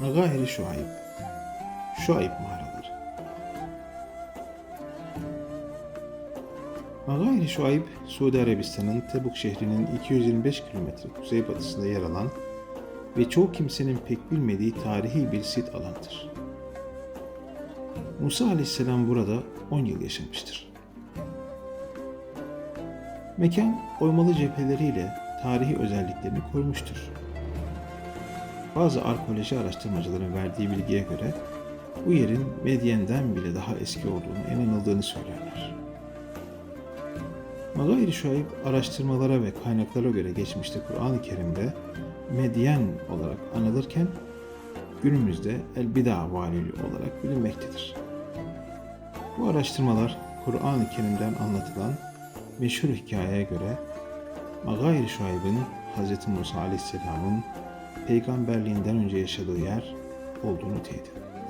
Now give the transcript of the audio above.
Magahiri Şuayb Şuayb mağaraları Magahiri Şuayb, Suudi Arabistan'ın Tebuk şehrinin 225 kilometre kuzeybatısında yer alan ve çoğu kimsenin pek bilmediği tarihi bir sit alandır. Musa aleyhisselam burada 10 yıl yaşamıştır. Mekan oymalı cepheleriyle tarihi özelliklerini korumuştur. Bazı arkeoloji araştırmacıların verdiği bilgiye göre bu yerin Medyen'den bile daha eski olduğunu inanıldığını söylerler. Magayri Şuayb araştırmalara ve kaynaklara göre geçmişte Kur'an-ı Kerim'de Medyen olarak anılırken günümüzde El-Bida valili olarak bilinmektedir. Bu araştırmalar Kur'an-ı Kerim'den anlatılan meşhur hikayeye göre Magayri Şuayb'ın Hz. Musa Aleyhisselam'ın peygamberliğinden önce yaşadığı yer olduğunu teyit eder.